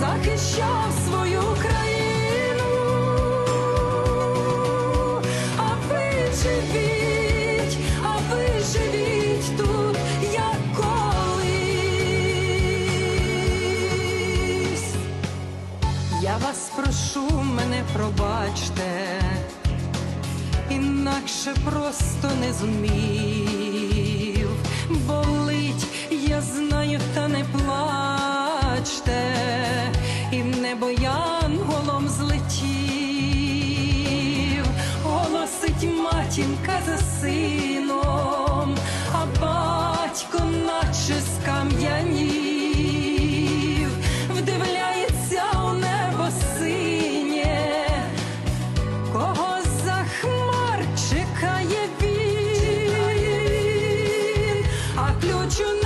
Захищав свою країну, а ви а ви живіть тут, як. Я вас прошу, мене пробачте, інакше просто не зумів. матінка за сином, а батько наче скам'янів, вдивляється у небо синє, кого за хмар чекає він, а ключ у